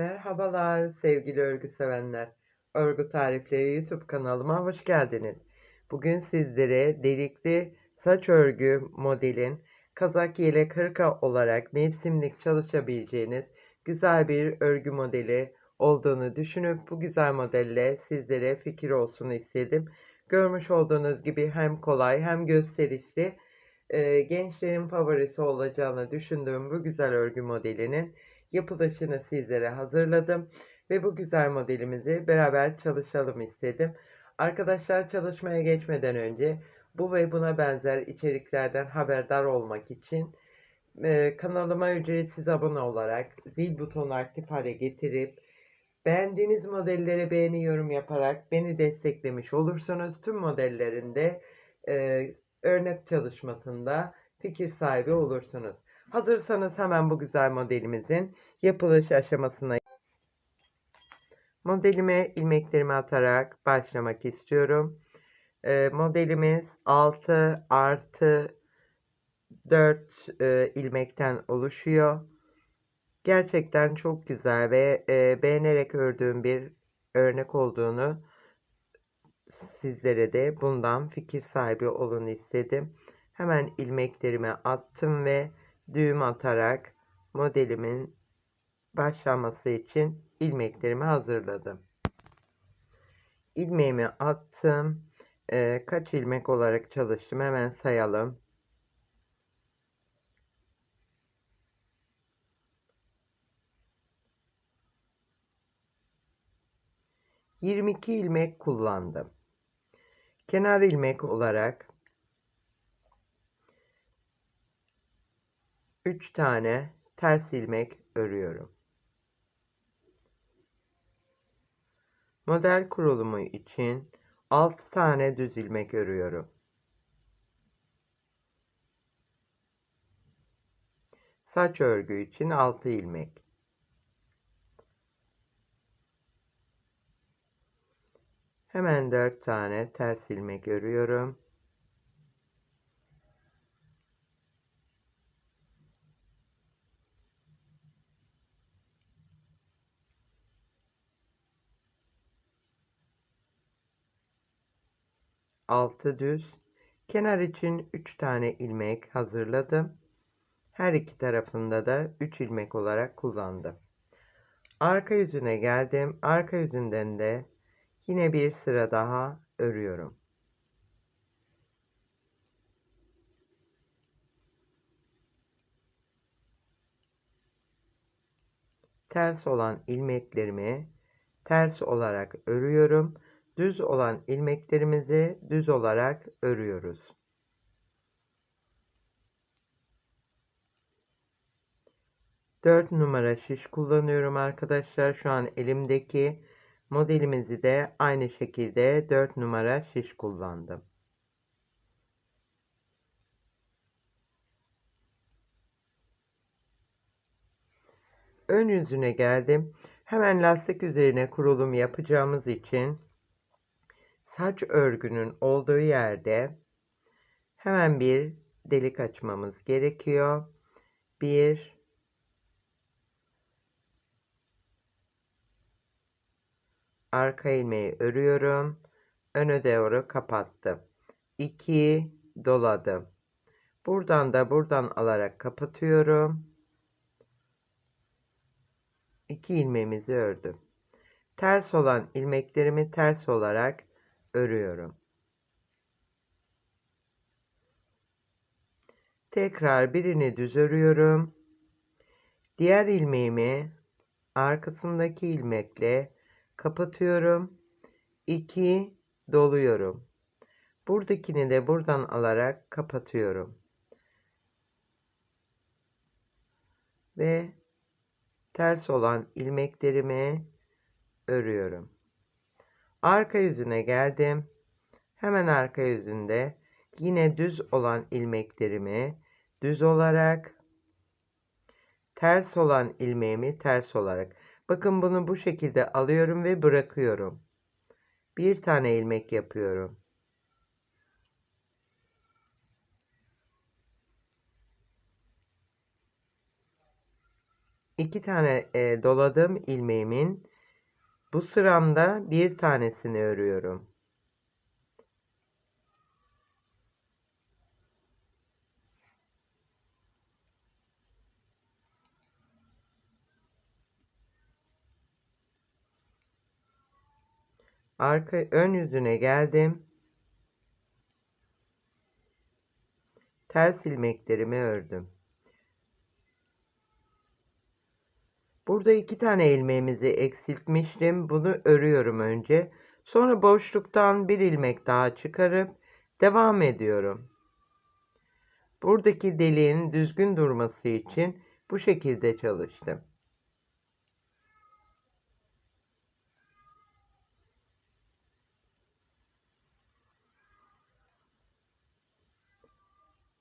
Merhabalar sevgili örgü sevenler. Örgü Tarifleri YouTube kanalıma hoş geldiniz. Bugün sizlere delikli saç örgü modelin kazak yelek hırka olarak mevsimlik çalışabileceğiniz güzel bir örgü modeli olduğunu düşünüp bu güzel modelle sizlere fikir olsun istedim. Görmüş olduğunuz gibi hem kolay hem gösterişli e, gençlerin favorisi olacağını düşündüğüm bu güzel örgü modelinin yapılışını sizlere hazırladım ve bu güzel modelimizi beraber çalışalım istedim. Arkadaşlar çalışmaya geçmeden önce bu ve buna benzer içeriklerden haberdar olmak için e, kanalıma ücretsiz abone olarak zil butonu aktif hale getirip beğendiğiniz modellere beğeni yorum yaparak beni desteklemiş olursunuz. Tüm modellerinde e, örnek çalışmasında fikir sahibi olursunuz. Hazırsanız hemen bu güzel modelimizin yapılış aşamasına modelime ilmeklerimi atarak başlamak istiyorum. Ee, modelimiz 6 artı 4 e, ilmekten oluşuyor. Gerçekten çok güzel ve e, beğenerek ördüğüm bir örnek olduğunu sizlere de bundan fikir sahibi olun istedim. Hemen ilmeklerimi attım ve düğüm atarak modelimin başlaması için ilmeklerimi hazırladım. İlmeğimi attım. Ee, kaç ilmek olarak çalıştım hemen sayalım. Yirmi iki ilmek kullandım. Kenar ilmek olarak 3 tane ters ilmek örüyorum. Model kurulumu için 6 tane düz ilmek örüyorum. Saç örgü için 6 ilmek. Hemen 4 tane ters ilmek örüyorum. Altı düz. Kenar için 3 tane ilmek hazırladım. Her iki tarafında da 3 ilmek olarak kullandım. Arka yüzüne geldim. Arka yüzünden de yine bir sıra daha örüyorum. Ters olan ilmeklerimi ters olarak örüyorum düz olan ilmeklerimizi düz olarak örüyoruz. Dört numara şiş kullanıyorum arkadaşlar. Şu an elimdeki modelimizi de aynı şekilde dört numara şiş kullandım. Ön yüzüne geldim. Hemen lastik üzerine kurulum yapacağımız için saç örgünün olduğu yerde hemen bir delik açmamız gerekiyor. Bir arka ilmeği örüyorum. Öne doğru kapattım. 2 doladım. Buradan da buradan alarak kapatıyorum. 2 ilmeğimizi ördüm. Ters olan ilmeklerimi ters olarak örüyorum. Tekrar birini düz örüyorum. Diğer ilmeğimi arkasındaki ilmekle kapatıyorum. 2 doluyorum. Buradakini de buradan alarak kapatıyorum. Ve ters olan ilmeklerimi örüyorum. Arka yüzüne geldim. Hemen arka yüzünde yine düz olan ilmeklerimi düz olarak ters olan ilmeğimi ters olarak. Bakın bunu bu şekilde alıyorum ve bırakıyorum. Bir tane ilmek yapıyorum. iki tane e, doladığım ilmeğimin bu sıramda bir tanesini örüyorum. Arka ön yüzüne geldim. Ters ilmeklerimi ördüm. Burada iki tane ilmeğimizi eksiltmiştim. Bunu örüyorum önce. Sonra boşluktan bir ilmek daha çıkarıp devam ediyorum. Buradaki deliğin düzgün durması için bu şekilde çalıştım.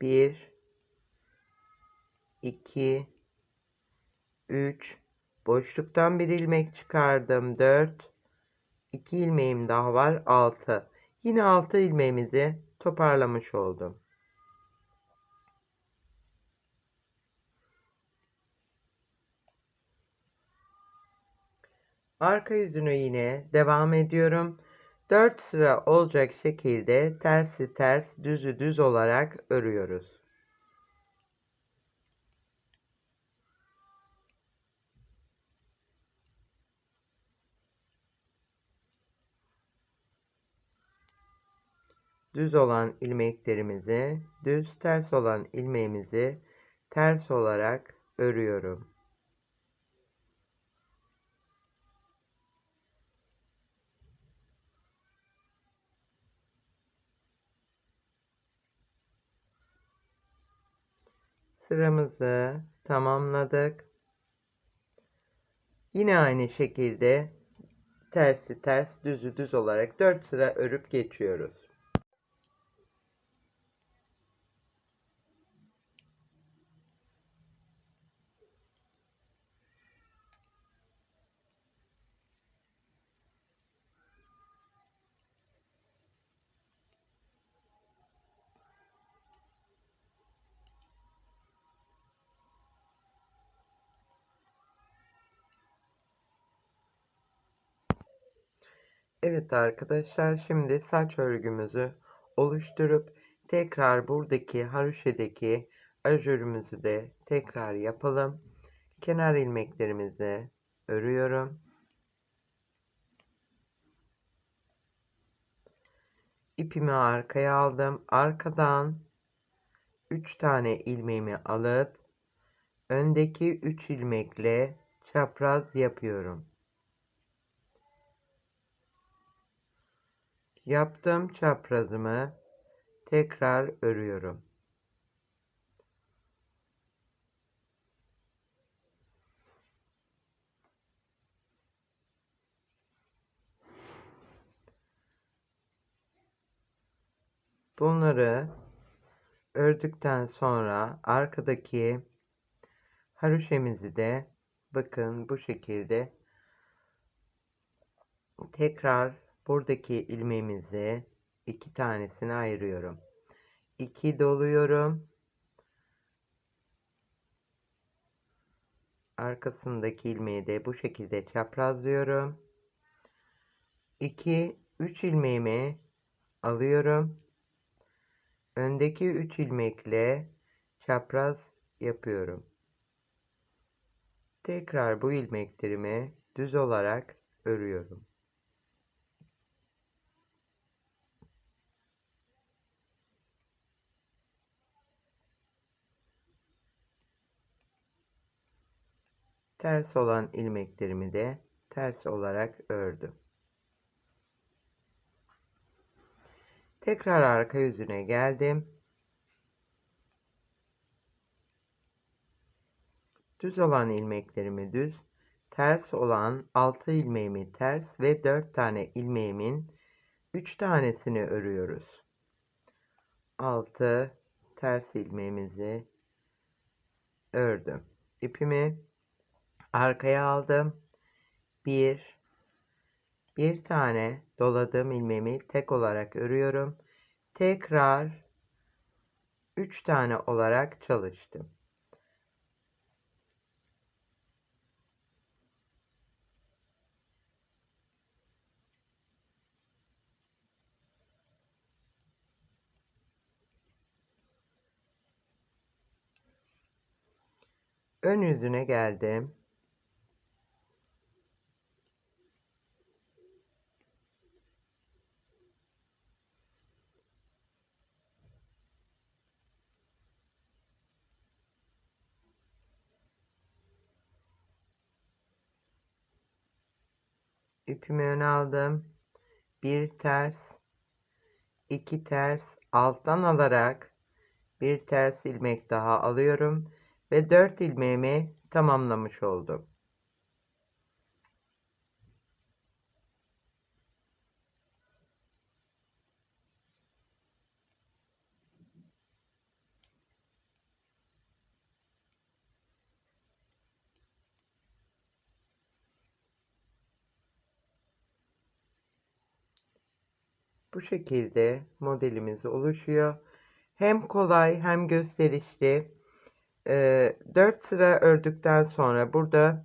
Bir, iki, üç, boşluktan bir ilmek çıkardım. Dört, iki ilmeğim daha var. Altı. Yine altı ilmeğimizi toparlamış oldum. Arka yüzünü yine devam ediyorum. 4 sıra olacak şekilde tersi ters düzü düz olarak örüyoruz. Düz olan ilmeklerimizi, düz ters olan ilmeğimizi ters olarak örüyorum. sıramızı tamamladık. Yine aynı şekilde tersi ters düzü düz olarak 4 sıra örüp geçiyoruz. Evet arkadaşlar şimdi saç örgümüzü oluşturup tekrar buradaki haroşedeki ajörümüzü de tekrar yapalım. Kenar ilmeklerimizi örüyorum. İpimi arkaya aldım. Arkadan 3 tane ilmeğimi alıp öndeki 3 ilmekle çapraz yapıyorum. Yaptığım çaprazımı tekrar örüyorum. Bunları ördükten sonra arkadaki haroşemizi de bakın bu şekilde tekrar buradaki ilmeğimizi iki tanesini ayırıyorum. 2 doluyorum. Arkasındaki ilmeği de bu şekilde çaprazlıyorum. 2 3 ilmeğimi alıyorum. Öndeki 3 ilmekle çapraz yapıyorum. Tekrar bu ilmeklerimi düz olarak örüyorum. Ters olan ilmeklerimi de ters olarak ördüm. Tekrar arka yüzüne geldim. Düz olan ilmeklerimi düz, ters olan 6 ilmeğimi ters ve 4 tane ilmeğimin 3 tanesini örüyoruz. 6 ters ilmeğimizi ördüm. İpimi arkaya aldım. Bir, bir tane doladığım ilmeğimi tek olarak örüyorum. Tekrar 3 tane olarak çalıştım. Ön yüzüne geldim. İpimi öne aldım. Bir ters, iki ters alttan alarak bir ters ilmek daha alıyorum ve 4 ilmeğimi tamamlamış oldum. Bu şekilde modelimiz oluşuyor. Hem kolay hem gösterişli. Ee, 4 sıra ördükten sonra burada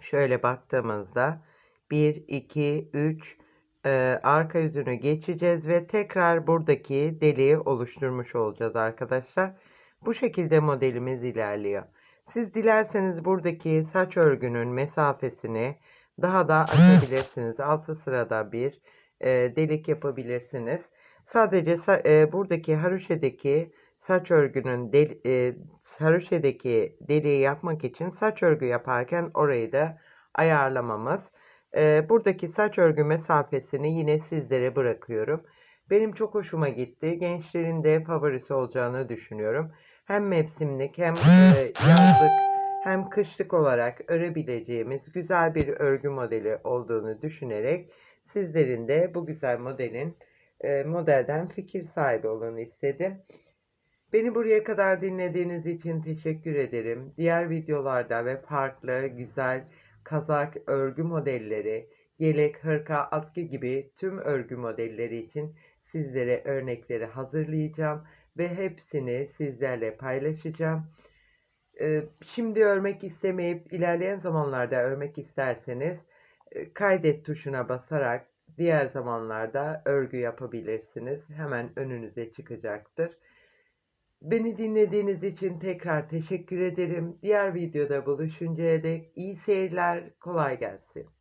şöyle baktığımızda 1, 2, 3 e, arka yüzünü geçeceğiz ve tekrar buradaki deliği oluşturmuş olacağız arkadaşlar. Bu şekilde modelimiz ilerliyor. Siz dilerseniz buradaki saç örgünün mesafesini daha da açabilirsiniz. 6 sırada bir e, delik yapabilirsiniz. Sadece e, buradaki haroşedeki saç örgünün del, e, haroşedeki deliği yapmak için saç örgü yaparken orayı da ayarlamamız. E, buradaki saç örgü mesafesini yine sizlere bırakıyorum. Benim çok hoşuma gitti. Gençlerin de favorisi olacağını düşünüyorum. Hem mevsimlik hem e, yazlık hem kışlık olarak örebileceğimiz güzel bir örgü modeli olduğunu düşünerek sizlerin de bu güzel modelin e, modelden fikir sahibi olun istedim. Beni buraya kadar dinlediğiniz için teşekkür ederim. Diğer videolarda ve farklı güzel kazak örgü modelleri, yelek, hırka, atkı gibi tüm örgü modelleri için sizlere örnekleri hazırlayacağım ve hepsini sizlerle paylaşacağım. Ee, şimdi örmek istemeyip ilerleyen zamanlarda örmek isterseniz e, kaydet tuşuna basarak diğer zamanlarda örgü yapabilirsiniz. Hemen önünüze çıkacaktır. Beni dinlediğiniz için tekrar teşekkür ederim. Diğer videoda buluşuncaya dek iyi seyirler, kolay gelsin.